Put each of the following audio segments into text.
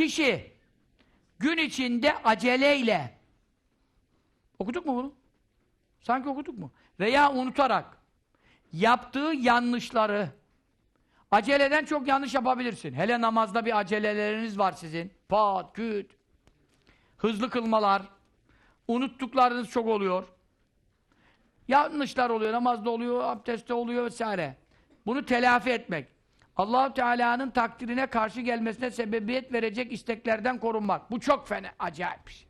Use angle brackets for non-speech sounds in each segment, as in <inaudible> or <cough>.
Kişi gün içinde aceleyle okuduk mu bunu? Sanki okuduk mu? Veya unutarak yaptığı yanlışları aceleden çok yanlış yapabilirsin. Hele namazda bir aceleleriniz var sizin. Pat, küt. Hızlı kılmalar. Unuttuklarınız çok oluyor. Yanlışlar oluyor, namazda oluyor, abdestte oluyor vesaire. Bunu telafi etmek. Allahu Teala'nın takdirine karşı gelmesine sebebiyet verecek isteklerden korunmak. Bu çok fena, acayip bir şey.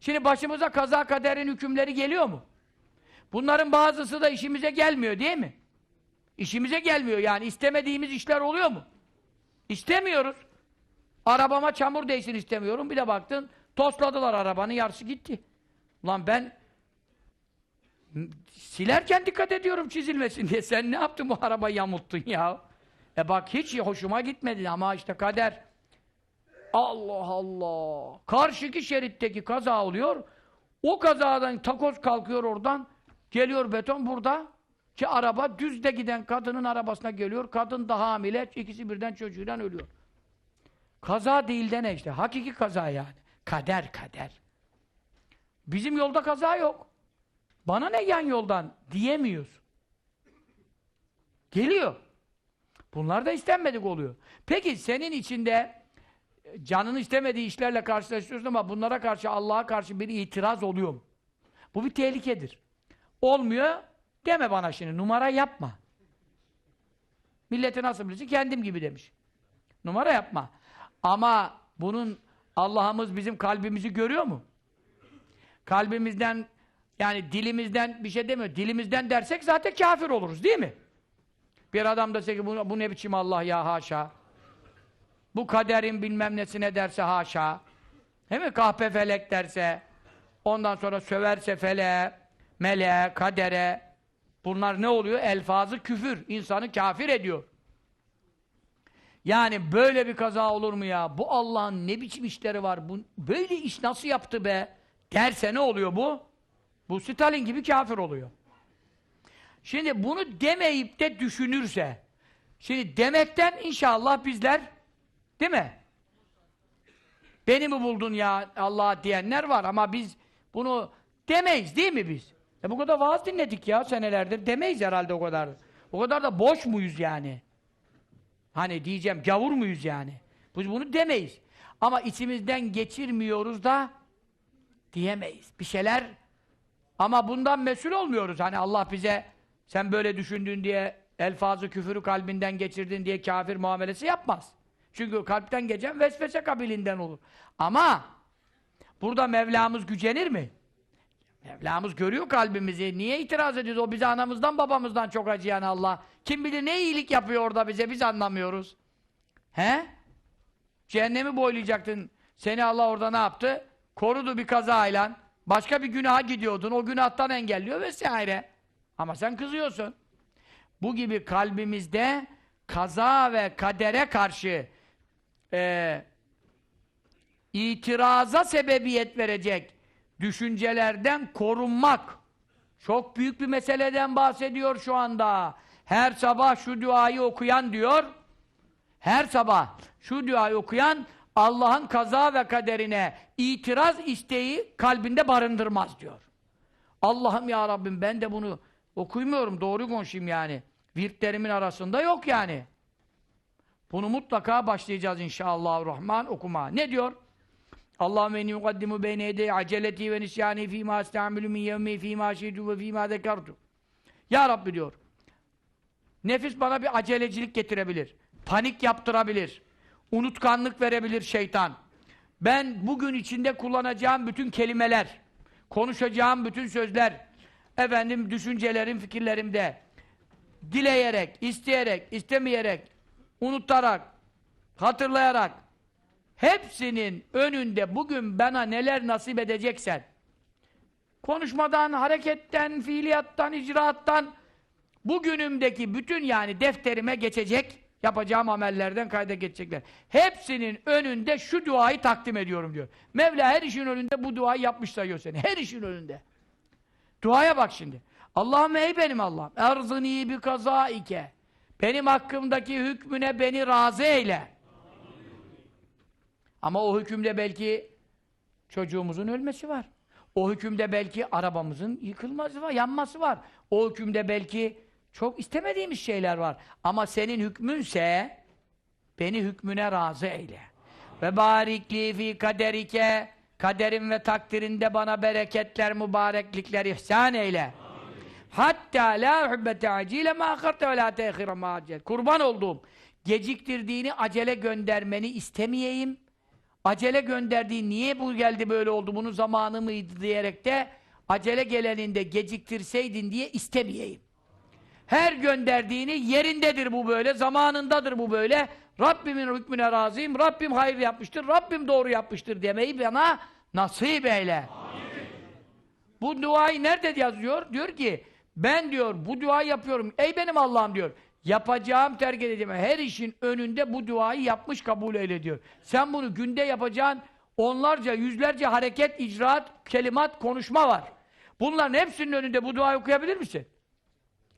Şimdi başımıza kaza kaderin hükümleri geliyor mu? Bunların bazısı da işimize gelmiyor değil mi? İşimize gelmiyor yani istemediğimiz işler oluyor mu? İstemiyoruz. Arabama çamur değsin istemiyorum. Bir de baktın tosladılar arabanın yarısı gitti. Ulan ben silerken dikkat ediyorum çizilmesin diye. Sen ne yaptın bu arabayı yamulttun ya? E bak hiç hoşuma gitmedi ama işte kader. Allah Allah. Karşıki şeritteki kaza oluyor. O kazadan takoz kalkıyor oradan. Geliyor beton burada. Ki araba düzde giden kadının arabasına geliyor. Kadın da hamile. ikisi birden çocuğuyla ölüyor. Kaza değil de ne işte? Hakiki kaza yani. Kader kader. Bizim yolda kaza yok. Bana ne yan yoldan diyemiyorsun. Geliyor. Bunlar da istenmedik oluyor. Peki senin içinde canını istemediği işlerle karşılaşıyorsun ama bunlara karşı Allah'a karşı bir itiraz oluyor mu? Bu bir tehlikedir. Olmuyor deme bana şimdi. Numara yapma. Milleti nasıl bilirsin? Kendim gibi demiş. Numara yapma. Ama bunun Allah'ımız bizim kalbimizi görüyor mu? Kalbimizden yani dilimizden bir şey demiyor. Dilimizden dersek zaten kafir oluruz değil mi? Bir adam dese ki bu, bu ne biçim Allah ya haşa. Bu kaderin bilmem nesine derse haşa. Değil mi? Kahpe felek derse. Ondan sonra söverse fele, meleğe, kadere. Bunlar ne oluyor? Elfazı küfür. İnsanı kafir ediyor. Yani böyle bir kaza olur mu ya? Bu Allah'ın ne biçim işleri var? Bu, böyle iş nasıl yaptı be? Derse ne oluyor bu? Bu Stalin gibi kafir oluyor. Şimdi bunu demeyip de düşünürse, şimdi demekten inşallah bizler, değil mi? Beni mi buldun ya Allah diyenler var ama biz bunu demeyiz değil mi biz? E bu kadar vaaz dinledik ya senelerdir. Demeyiz herhalde o kadar. O kadar da boş muyuz yani? Hani diyeceğim gavur muyuz yani? Biz bunu demeyiz. Ama içimizden geçirmiyoruz da diyemeyiz. Bir şeyler ama bundan mesul olmuyoruz. Hani Allah bize sen böyle düşündün diye elfazı küfürü kalbinden geçirdin diye kafir muamelesi yapmaz. Çünkü kalpten geçen vesvese kabilinden olur. Ama burada Mevlamız gücenir mi? Mevlamız görüyor kalbimizi. Niye itiraz ediyoruz? O bize anamızdan babamızdan çok acıyan Allah. Kim bilir ne iyilik yapıyor orada bize biz anlamıyoruz. He? Cehennemi boylayacaktın. Seni Allah orada ne yaptı? Korudu bir kazayla. Başka bir günaha gidiyordun. O günahtan engelliyor vesaire. Ama sen kızıyorsun. Bu gibi kalbimizde kaza ve kadere karşı e, itiraza sebebiyet verecek düşüncelerden korunmak. Çok büyük bir meseleden bahsediyor şu anda. Her sabah şu duayı okuyan diyor, her sabah şu duayı okuyan Allah'ın kaza ve kaderine itiraz isteği kalbinde barındırmaz diyor. Allah'ım ya Rabbim ben de bunu okuymuyorum, doğru konuşayım yani. Virtlerimin arasında yok yani. Bunu mutlaka başlayacağız inşallah rahman okuma. Ne diyor? Allahümme inni mukaddimu beyne yedey aceleti ve nisyani fîmâ estâmülü min yevmi fîmâ şidu ve fîmâ zekartu. Ya Rabbi diyor. Nefis bana bir acelecilik getirebilir. Panik yaptırabilir. Unutkanlık verebilir şeytan. Ben bugün içinde kullanacağım bütün kelimeler, konuşacağım bütün sözler, efendim düşüncelerim, fikirlerimde dileyerek, isteyerek, istemeyerek, unutarak, hatırlayarak hepsinin önünde bugün bana neler nasip edeceksen konuşmadan, hareketten, fiiliyattan, icraattan bugünümdeki bütün yani defterime geçecek yapacağım amellerden kayda geçecekler. Hepsinin önünde şu duayı takdim ediyorum diyor. Mevla her işin önünde bu duayı yapmış sayıyor seni. Her işin önünde. Duaya bak şimdi. Allah'ım ey benim Allah'ım. Erzini bi kazaike. Benim hakkımdaki hükmüne beni razı eyle. Ama o hükümde belki çocuğumuzun ölmesi var. O hükümde belki arabamızın yıkılması var, yanması var. O hükümde belki çok istemediğimiz şeyler var. Ama senin hükmünse beni hükmüne razı eyle. Ve barikli fi kaderike kaderin ve takdirinde bana bereketler, mübareklikler ihsan eyle. Hatta la uhibbe te'acile ma akarte ve la te'khire ma. Kurban olduğum geciktirdiğini acele göndermeni istemeyeyim. Acele gönderdiği niye bu geldi böyle oldu bunun zamanı mıydı diyerek de acele geleninde geciktirseydin diye istemeyeyim. Her gönderdiğini yerindedir bu böyle, zamanındadır bu böyle. Rabbimin hükmüne razıyım, Rabbim hayır yapmıştır, Rabbim doğru yapmıştır demeyi bana nasip eyle. Bu duayı nerede yazıyor? Diyor ki, ben diyor bu duayı yapıyorum. Ey benim Allah'ım diyor. Yapacağım, terk edeceğim. Her işin önünde bu duayı yapmış kabul eyle diyor. Sen bunu günde yapacağın onlarca, yüzlerce hareket, icraat, kelimat, konuşma var. Bunların hepsinin önünde bu duayı okuyabilir misin?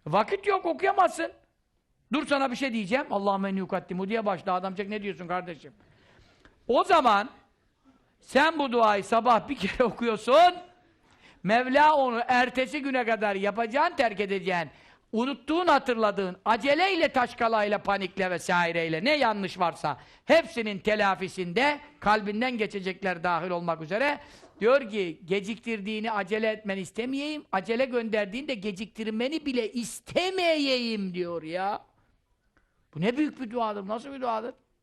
Vakit yok, okuyamazsın. Dur sana bir şey diyeceğim. Allahümme en yukaddimu diye başla. Adamcak ne diyorsun kardeşim? O zaman sen bu duayı sabah bir kere <laughs> okuyorsun. Mevla onu ertesi güne kadar yapacağın, terk edeceğin, unuttuğun, hatırladığın, aceleyle, taşkalayla, panikle vesaireyle ne yanlış varsa hepsinin telafisinde kalbinden geçecekler dahil olmak üzere diyor ki geciktirdiğini acele etmeni istemeyeyim, acele gönderdiğinde geciktirmeni bile istemeyeyim diyor ya. Bu ne büyük bir duadır, nasıl bir duadır?